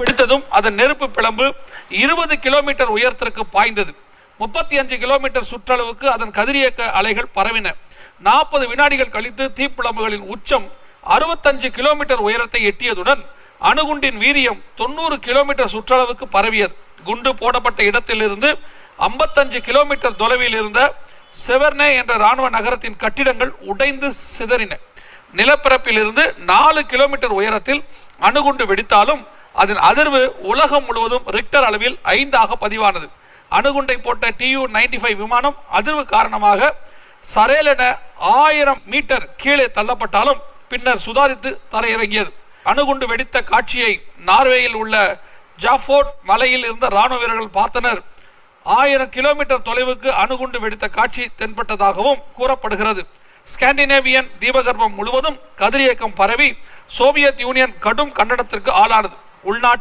வெடித்ததும் அதன் நெருப்பு பிளம்பு இருபது கிலோமீட்டர் உயரத்திற்கு பாய்ந்தது. முப்பத்தி அஞ்சு கிலோமீட்டர் சுற்றளவுக்கு அதன் கதிரியக்க அலைகள் பரவின. நாற்பது வினாடிகள் கழித்து தீப்பிழம்புகளின் உச்சம் அறுபத்தஞ்சு கிலோமீட்டர் உயரத்தை எட்டியதுடன் அணுகுண்டின் வீரியம் தொண்ணூறு கிலோமீட்டர் சுற்றளவுக்கு பரவியது. குண்டு போடப்பட்ட இடத்திலிருந்து ஐம்பத்தஞ்சு கிலோமீட்டர் தொலைவில் இருந்த செவர்னே என்ற இராணுவ நகரத்தின் கட்டிடங்கள் உடைந்து சிதறின. நிலப்பரப்பிலிருந்து நாலு கிலோமீட்டர் உயரத்தில் அணுகுண்டு வெடித்தாலும் அதன் அதிர்வு உலகம் முழுவதும் ரிக்டர் அளவில் ஐந்தாக பதிவானது. அணுகுண்டை போட்ட டியூ நைன்டி ஃபைவ் விமானம் அதிர்வு காரணமாக சரேலென ஆயிரம் மீட்டர் கீழே தள்ளப்பட்டாலும் பின்னர் சுதாரித்து தரையிறங்கியது. அணுகுண்டு வெடித்த காட்சியை நார்வேயில் உள்ள ஜாஃபோர்ட் மலையில் இருந்த ராணுவ வீரர்கள் பார்த்தனர். ஆயிரம் கிலோமீட்டர் தொலைவுக்கு அணுகுண்டு வெடித்த காட்சி தென்பட்டதாகவும் கூறப்படுகிறது. ஸ்காண்டினேவியன் தீபகற்பம் முழுவதும் கதிரியக்கம் பரவி சோவியத் யூனியன் கடும் கண்டனத்திற்கு ஆளானது. உள்நாட்டு